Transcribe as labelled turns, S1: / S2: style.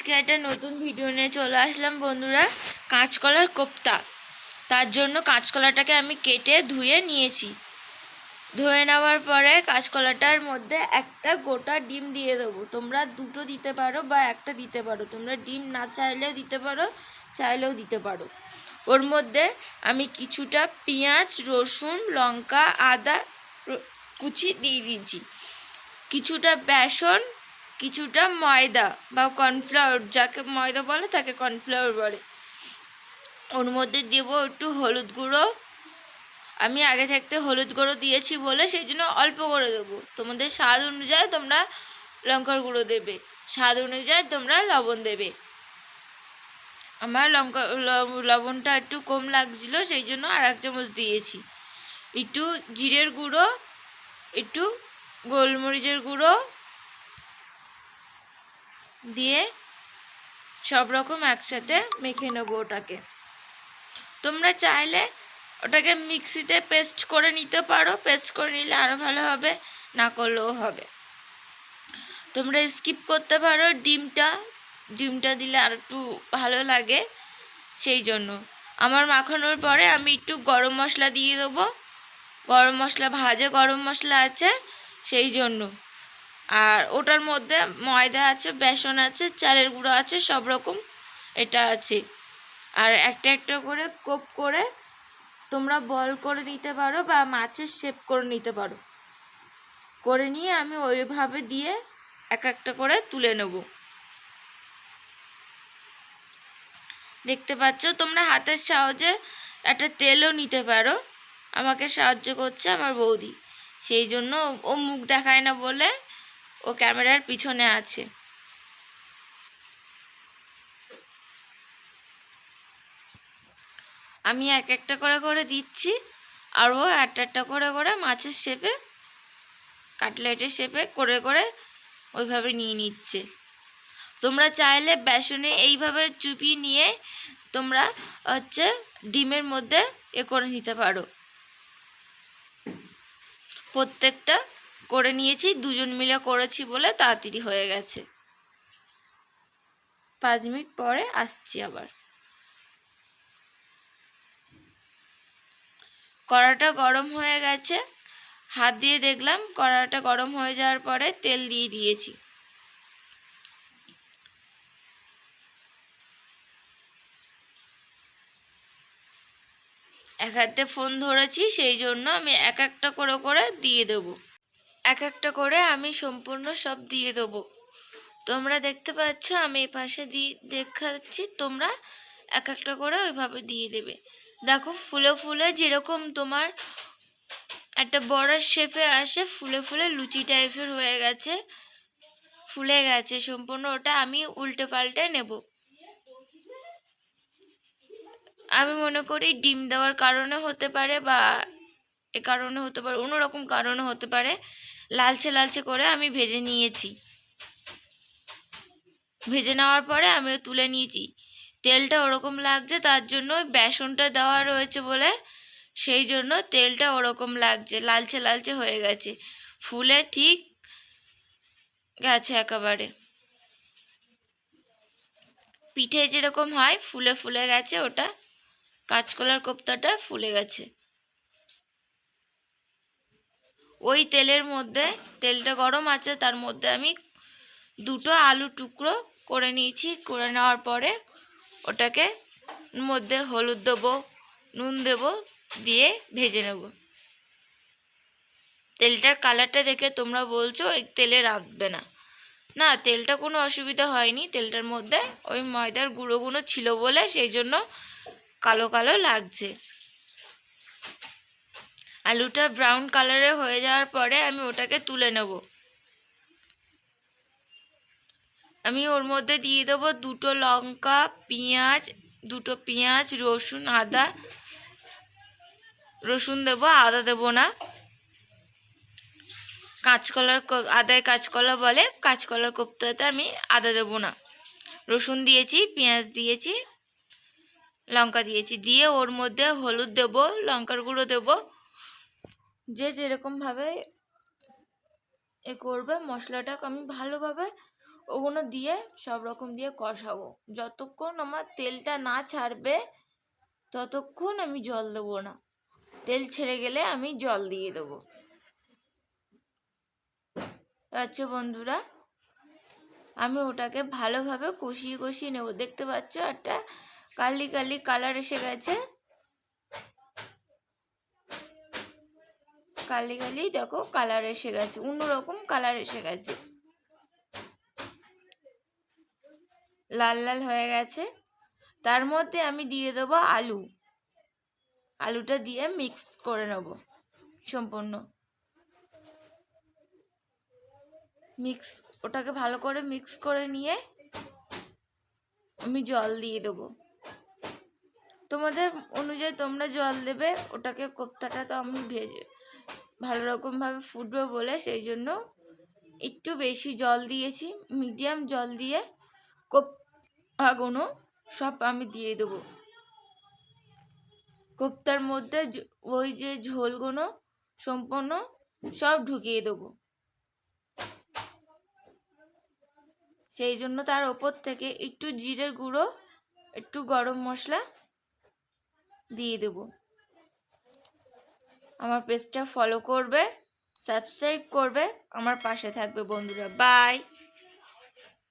S1: আজকে একটা নতুন ভিডিও নিয়ে চলে আসলাম বন্ধুরা, কাঁচকলার কোপ্তা। তার জন্য কাঁচকলাটাকে আমি কেটে ধুয়ে নিয়েছি। ধুয়ে নেওয়ার পরে কাঁচকলাটার মধ্যে একটা গোটা ডিম দিয়ে দেবো। তোমরা দুটো দিতে পারো বা একটা দিতে পারো। তোমরা ডিম না চাইলেও দিতে পারো, চাইলেও দিতে পারো। ওর মধ্যে আমি কিছুটা পেঁয়াজ, রসুন, লঙ্কা, আদা, কুচি দিয়ে দিয়েছি। কিছুটা বেসন কিছুটা ময়দা বা কর্নফ্লাওয়ার, যাকে ময়দা বলে তাকে কর্নফ্লাওয়ার বলে। ওর মধ্যে দেবো একটু হলুদ গুঁড়ো। আমি আগে থাকতে হলুদ গুঁড়ো দিয়েছি বলে সেই জন্য অল্প করে দেবো। তোমাদের স্বাদ অনুযায়ী তোমরা লঙ্কার গুঁড়ো দেবে। স্বাদ অনুযায়ী তোমরা লবণ দেবে। আমার লঙ্কা লবণটা একটু কম লাগছিল, সেই জন্য আর এক চামচ দিয়েছি। একটু জিরের গুঁড়ো, একটু গোলমরিচের গুঁড়ো দিয়ে সব রকম একসাথে মেখে নেব ওটাকে। তোমরা চাইলে ওটাকে মিক্সিতে পেস্ট করে নিতে পারো, পেস্ট করে নিলে আরও ভালো হবে, না করলেও হবে। তোমরা স্কিপ করতে পারো, ডিমটা ডিমটা দিলে আর একটু ভালো লাগে সেই জন্য। আমার মাখানোর পরে আমি একটু গরম মশলা দিয়ে দেবো। গরম মশলা, ভাজে গরম মশলা আছে সেই জন্য। আর ওটার মধ্যে ময়দা আছে, বেসন আছে, চালের গুঁড়ো আছে, সব রকম এটা আছে। আর একটা একটা করে কোপ করে তোমরা বল করে নিতে পারো বা মাছের শেপ করে নিতে পারো। করে নিয়ে আমি ওইভাবে দিয়ে এক একটা করে তুলে নেব। দেখতে পাচ্ছ, তোমরা হাতের সাহায্যে একটা তেলও নিতে পারো। আমাকে সাহায্য করছে আমার বৌদি। সেই জন্য ও মুখ দেখায় না বলে ও ক্যামেরার পিছনে আছে। আমি এক একটা করে করে দিচ্ছি, আর ও একটা একটা করে করে মাছের শেপে, কাটলেটের শেপে করে করে ওইভাবে নিয়ে নিচ্ছে। তোমরা চাইলে বেসনে এইভাবে চুপিয়ে নিয়ে তোমরা হচ্ছে ডিমের মধ্যে এ করে নিতে পারো। প্রত্যেকটা করে নিয়েছি, দুজন মিলে করেছি বলে তাড়াতাড়ি হয়ে গেছে। পাঁচ মিনিট পরে আসছি আবার। কড়াটা গরম হয়ে গেছে। হাত দিয়ে দেখলাম কড়াটা গরম হয়ে যাওয়ার পরে তেল দিয়ে দিয়েছি। এক হাতে ফোন ধরেছি, সেই জন্য আমি এক একটা করে করে দিয়ে দেবো। এক একটা করে আমি সম্পূর্ণ সব দিয়ে দেবো। তোমরা দেখতে পাচ্ছ, আমি এই পাশে দিয়ে দেখাচ্ছি, তোমরা এক একটা করে ওইভাবে দিয়ে দেবে। দেখো, ফুলে ফুলে যেরকম তোমার একটা বড় শেপে আসে, ফুলে ফুলে লুচি টাইপের হয়ে গেছে, ফুলে গেছে সম্পূর্ণ। ওটা আমি উল্টে পাল্টে নেব। আমি মনে করি ডিম দেওয়ার কারণে হতে পারে বা এ কারণে হতে পারে, অন্যরকম কারণে হতে পারে। লালচে লালচে করে আমি ভেজে নিয়েছি। ভেজে নেওয়ার পরে আমি তুলে নিয়েছি। তেলটা ওরকম লাগছে, তার জন্য বেসনটা দেওয়া রয়েছে বলে সেই জন্য তেলটা ওরকম লাগছে, লালচে লালচে হয়ে গেছে। ফুলে ঠিক গেছে একেবারে। পিঠে যেরকম হয়, ফুলে ফুলে গেছে ওটা। কাঁচকলার কোপ্তাটা ফুলে গেছে। ওই তেলের মধ্যে, তেলটা গরম আছে, তার মধ্যে আমি দুটো আলু টুকরো করে নিয়েছি। করে নেওয়ার পরে ওটাকে মধ্যে হলুদ দেবো, নুন দেবো, দিয়ে ভেজে নেব। তেলটার কালারটা দেখে তোমরা বলছো ওই তেলে রাখবে না। না, তেলটা কোনো অসুবিধা হয়নি। তেলটার মধ্যে ওই ময়দার গুঁড়ো গুঁড়ো ছিল বলে সেই জন্য কালো কালো লাগছে। আলুটা ব্রাউন কালারে হয়ে যাওয়ার পরে আমি ওটাকে তুলে নেব। আমি ওর মধ্যে দিয়ে দেবো দুটো লঙ্কা, পেঁয়াজ, দুটো পেঁয়াজ, রসুন, আদা। রসুন দেবো, আদা দেবো না। কাঁচকলার আদায় কাঁচকলা বলে, কাঁচকলার কোপ্তাতে আমি আদা দেবো না। রসুন দিয়েছি, পেঁয়াজ দিয়েছি, লঙ্কা দিয়েছি। দিয়ে ওর মধ্যে হলুদ দেবো, লঙ্কার গুঁড়ো দেবো। যে যেরকমভাবে এ করবে, মশলাটাকে আমি ভালোভাবে ওগুলো দিয়ে সব রকম দিয়ে কষাবো। যতক্ষণ আমার তেলটা না ছাড়বে, ততক্ষণ আমি জল দেবো না। তেল ছেড়ে গেলে আমি জল দিয়ে দেবো। আচ্ছা বন্ধুরা, আমি ওটাকে ভালোভাবে কষিয়ে কষিয়ে নেব। দেখতে পাচ্ছ একটা কালি কালি কালার এসে গেছে। কালি কালি দেখো কালার এসে গেছে অন্যরকম কালার এসে গেছে। লাল লাল হয়ে গেছে। তার মধ্যে আমি দিয়ে দেবো আলু। আলুটা দিয়ে মিক্স করে নেব সম্পূর্ণ। মিক্স ওটাকে ভালো করে মিক্স করে নিয়ে আমি জল দিয়ে দেবো। তোমাদের অনুযায়ী তোমরা জল দেবে, ওটাকে কোপ্তাটা তো আমি ভেজে ভালো রকমভাবে ফুটবে বলে সেই জন্য একটু বেশি জল দিয়েছি, মিডিয়াম জল দিয়ে কোপ্তাগুলো সব আমি দিয়ে দেবো। কোপ্তার মধ্যে ওই যে ঝোলগুলো সম্পূর্ণ সব ঢুকিয়ে দেবো। সেই জন্য তার ওপর থেকে একটু জিরের গুঁড়ো, একটু গরম মশলা দিয়ে দেব। আমার পেজটা ফলো করবে সাবস্ক্রাইব করবে আমার পাশে থাকবে বন্ধুরা। বাই